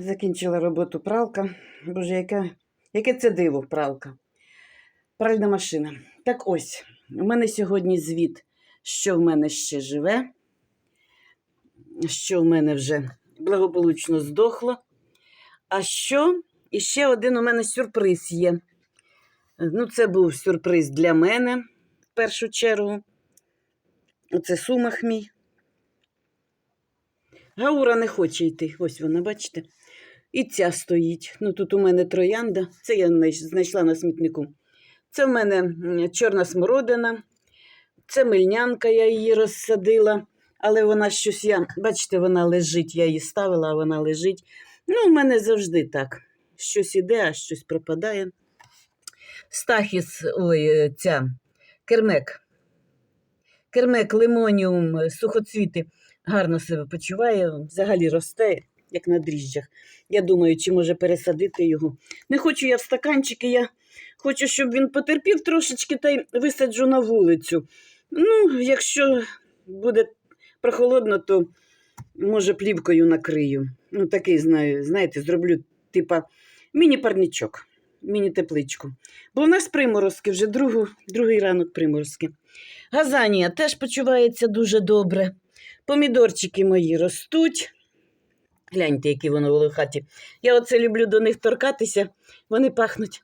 Закінчила роботу пралка. Боже, яке, яке це диво пралка. Пральна машина. Так ось, у мене сьогодні звіт, що в мене ще живе, що в мене вже благополучно здохло. А що? І ще один у мене сюрприз є. Ну, це був сюрприз для мене в першу чергу. Оце сумах мій. Гаура не хоче йти. Ось вона, бачите? І ця стоїть. Ну, тут у мене троянда. Це я знайшла на смітнику. Це в мене чорна смородина. Це мильнянка, я її розсадила. Але вона щось я, бачите, вона лежить. Я її ставила, а вона лежить. Ну, у мене завжди так. Щось іде, а щось пропадає. Стахіс, ой, е, ця кермек. Кермек, лимоніум, сухоцвіти гарно себе почуває, взагалі росте, як на дріжджах. Я думаю, чи може пересадити його. Не хочу я в стаканчики, я хочу, щоб він потерпів трошечки та й висаджу на вулицю. Ну, якщо буде прохолодно, то може плівкою накрию. Ну, такий знаю, знаєте, зроблю типа міні-парничок, міні-тепличку. Бо в нас приморозки, вже другу, другий ранок приморозки. Газанія теж почувається дуже добре. Помідорчики мої ростуть. Гляньте, які вони були в хаті. Я оце люблю до них торкатися, вони пахнуть.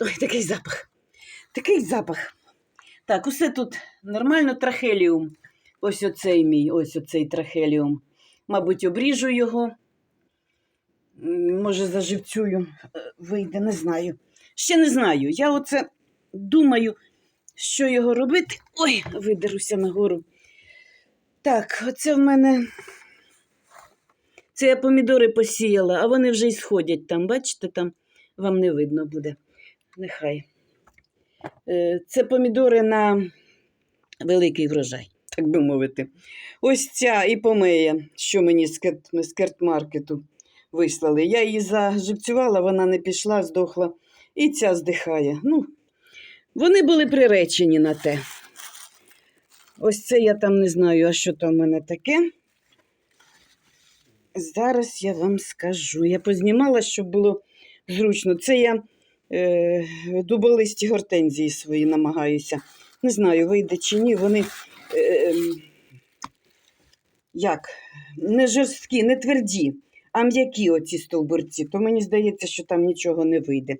Ой, такий запах. Такий запах. Так, усе тут нормально трахеліум. Ось оцей мій, ось оцей трахеліум. Мабуть, обріжу його. Може, заживцюю, Е, вийде, не знаю. Ще не знаю. Я оце думаю, що його робити. Ой, видеруся нагору. Так, оце в мене. Це я помідори посіяла, а вони вже й сходять там. Бачите, там вам не видно буде. Нехай. Е, Це помідори на великий врожай, так би мовити. Ось ця іпомея, що мені з керт- з керт-маркету вислали. Я її заживцювала, вона не пішла, здохла. І ця здихає. Ну, вони були приречені на те. Ось це я там не знаю, а що там у мене таке. Зараз я вам скажу. Я познімала, щоб було зручно. Це я е, дуболисті гортензії свої намагаюся. Не знаю, вийде чи ні. Вони е, ем, як? Не жорсткі, не тверді, а м'які оці стовбурці. То мені здається, що там нічого не вийде.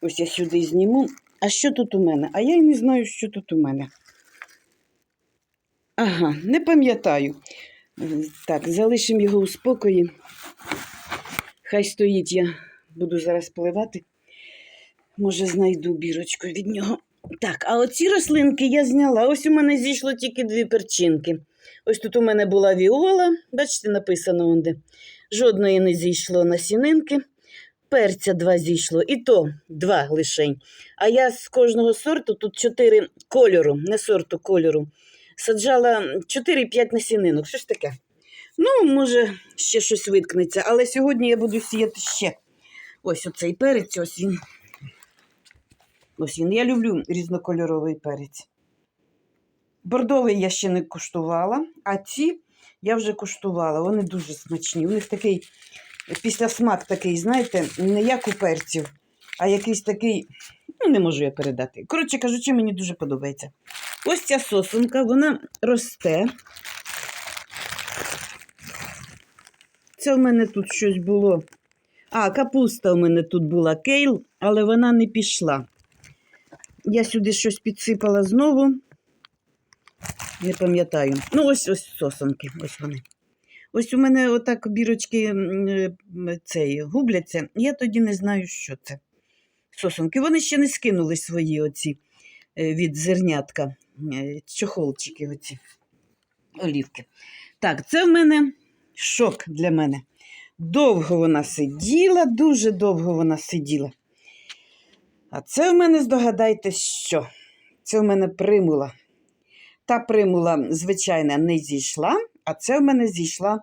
Ось я сюди зніму. А що тут у мене? А я й не знаю, що тут у мене. Ага, не пам'ятаю. Так, залишимо його у спокої. Хай стоїть, я буду зараз поливати. Може, знайду бірочку від нього. Так, а оці рослинки я зняла. Ось у мене зійшло тільки дві перчинки. Ось тут у мене була віола, бачите, написано онде. Жодної не зійшло насінинки. Перця два зійшло, і то два лишень. А я з кожного сорту, тут чотири кольору, не сорту кольору, саджала 4-5 насінинок. Що ж таке? Ну, може, ще щось виткнеться, але сьогодні я буду сіяти ще. Ось оцей перець, ось він. Ось він. Я люблю різнокольоровий перець. Бордовий я ще не куштувала, а ці я вже куштувала. Вони дуже смачні. У них такий післясмак такий, знаєте, не як у перців, а якийсь такий, ну, не можу я передати. Коротше кажучи, мені дуже подобається. Ось ця сосунка, вона росте. Це в мене тут щось було. А, капуста у мене тут була кейл, але вона не пішла. Я сюди щось підсипала знову. Не пам'ятаю. Ну, ось ось сосонки, ось вони. Ось у мене отак бірочки цей, губляться. Я тоді не знаю, що це. Сосонки. Вони ще не скинули свої оці е, від зернятка, чохолчики оці, олівки. Так, це в мене шок для мене. Довго вона сиділа, дуже довго вона сиділа. А це в мене, здогадайтесь, що? Це в мене примула. Та примула, звичайно, не зійшла, а це в мене зійшла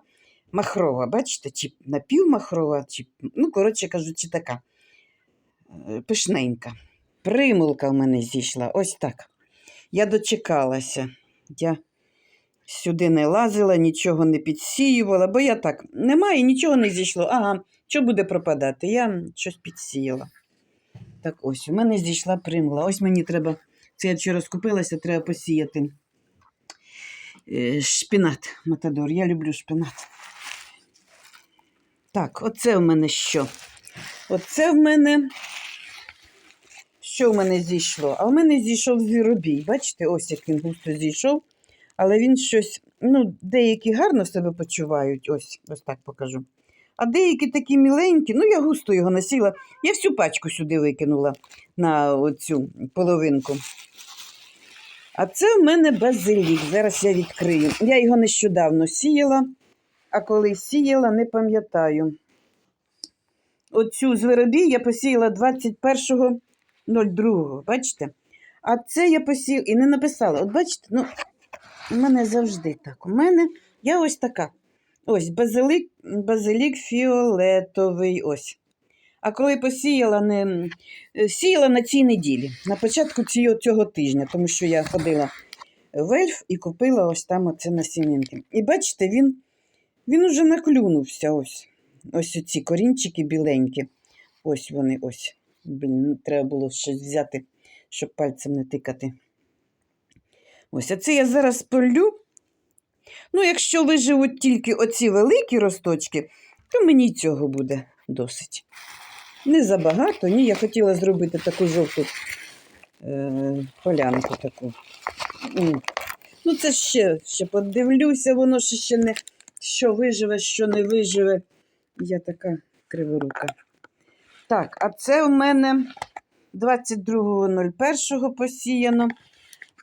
махрова. Бачите, чи напівмахрова, чи, ну, коротше кажучи, така е, пишненька. Примулка в мене зійшла. Ось так. Я дочекалася. Я сюди не лазила, нічого не підсіювала, бо я так, немає, нічого не зійшло. Ага, що буде пропадати? Я щось підсіяла. Так ось, у мене зійшла примла. Ось мені треба, це я вчора скупилася, треба посіяти. Е, Шпінат, Матадор. Я люблю шпінат. Так, оце в мене що? Оце в мене. Що в мене зійшло? А в мене зійшов звіробій. Бачите, ось як він густо зійшов. Але він щось, ну, деякі гарно себе почувають, ось, ось так покажу. А деякі такі міленькі, ну я густо його насіла. Я всю пачку сюди викинула на оцю половинку. А це в мене базилік. Зараз я відкрию. Я його нещодавно сіяла, а коли сіяла, не пам'ятаю. Оцю зверобій я посіяла 21.02. Бачите? А це я посіяла і не написала. От бачите, ну, у мене завжди так. У мене я ось така. Ось базилик, базилік фіолетовий. Ось. А коли посіяла, не, е, сіяла на цій неділі, на початку цього, цього тижня, тому що я ходила в ельф і купила ось там оце насінинки. І бачите, він, він уже наклюнувся. Ось Ось ці корінчики біленькі. Ось вони ось. Блін, треба було щось взяти, щоб пальцем не тикати. Ось, а це я зараз полю. Ну, якщо виживуть тільки оці великі росточки, то мені цього буде досить. Не забагато, ні, я хотіла зробити таку жовту е, полянку таку. Ну, це ще, ще подивлюся, воно ще не що виживе, що не виживе. Я така криворука. Так, а це у мене 22.01 посіяно.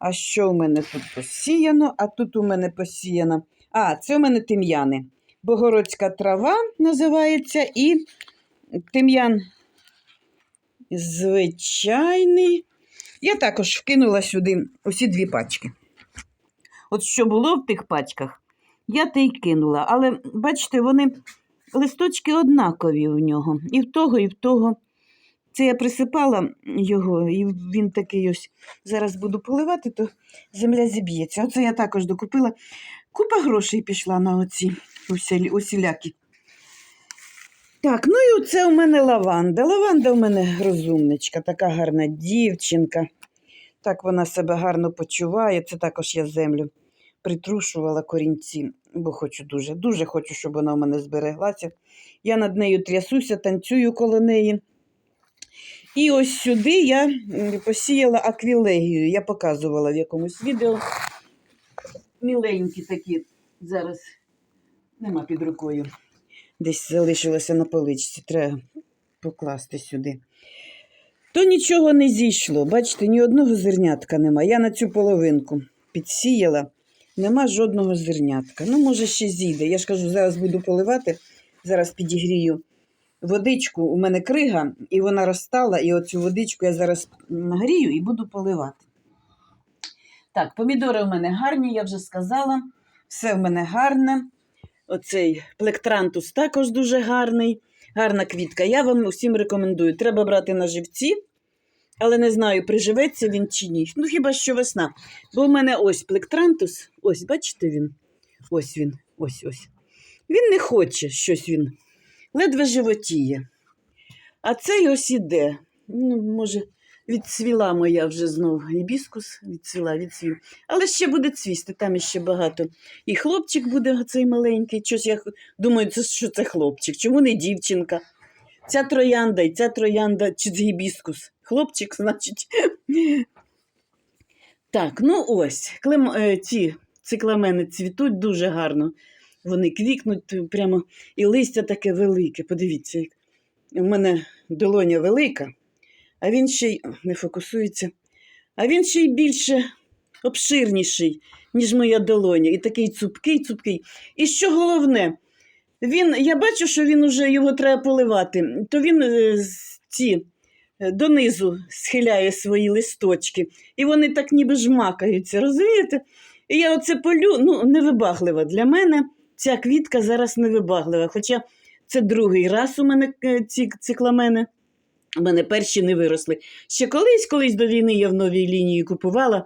А що у мене тут посіяно? А тут у мене посіяно. А, це у мене тим'яни. Богородська трава називається і тим'ян звичайний. Я також вкинула сюди усі дві пачки. От що було в тих пачках, я те й кинула. Але бачите, вони листочки однакові у нього. І в того, і в того. Це я присипала його, і він такий ось. Зараз буду поливати, то земля зіб'ється. Оце я також докупила. Купа грошей пішла на оці усілякі. Так, ну і оце у мене лаванда. Лаванда у мене розумничка, така гарна дівчинка. Так вона себе гарно почуває. Це також я землю притрушувала корінці, бо хочу дуже, дуже хочу, щоб вона у мене збереглася. Я над нею трясуся, танцюю коло неї. І ось сюди я посіяла аквілегію. Я показувала в якомусь відео. Міленькі такі зараз нема під рукою. Десь залишилося на поличці, треба покласти сюди. То нічого не зійшло. Бачите, ні одного зернятка нема. Я на цю половинку підсіяла, нема жодного зернятка. Ну, може, ще зійде. Я ж кажу, зараз буду поливати, зараз підігрію водичку. У мене крига, і вона розстала, і оцю водичку я зараз нагрію і буду поливати. Так, помідори у мене гарні, я вже сказала. Все в мене гарне. Оцей плектрантус також дуже гарний, гарна квітка. Я вам усім рекомендую. Треба брати на живці, але не знаю, приживеться він чи ні. Ну, хіба що весна. Бо в мене ось плектрантус, ось, бачите він? Ось він, ось ось. Він не хоче щось він. Ледве животіє. А цей ось іде. Ну, може, відцвіла моя вже знов гібіскус, відцвіла, відцвів. Але ще буде цвісти, там іще багато. І хлопчик буде цей маленький. Щось я думаю, що це хлопчик. Чому не дівчинка? Ця троянда і ця троянда чи гібіскус. Хлопчик, значить. Так, ну ось, клем, е, ці цикламени цвітуть дуже гарно. Вони квікнуть прямо, і листя таке велике. Подивіться, як у мене долоня велика, а він ще й не фокусується, а він ще й більше обширніший, ніж моя долоня. І такий цупкий, цупкий. І що головне, він, я бачу, що він уже його треба поливати, то він е, ці е, донизу схиляє свої листочки, і вони так ніби жмакаються, розумієте? І я оце полю, ну, невибаглива для мене. Ця квітка зараз невибаглива. Хоча це другий раз у мене е, ці цикламени. У мене перші не виросли. Ще колись, колись до війни я в новій лінії купувала,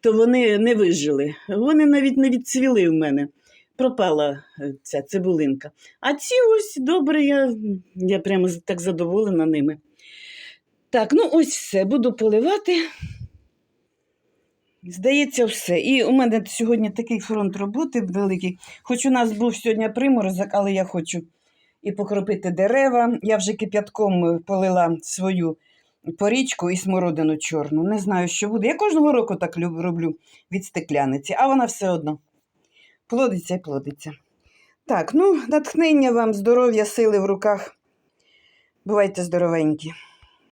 то вони не вижили. Вони навіть не відцвіли в мене. Пропала е, ця цибулинка. А ці ось добре, я, я прямо так задоволена ними. Так, ну ось все, буду поливати. Здається, все. І у мене сьогодні такий фронт роботи великий. Хоч у нас був сьогодні приморозок, але я хочу і покропити дерева. Я вже кип'ятком е, полила свою порічку і смородину чорну. Не знаю, що буде. Я кожного року так роблю від стекляниці, а вона все одно плодиться і плодиться. Так, ну, натхнення вам, здоров'я, сили в руках. Бувайте здоровенькі.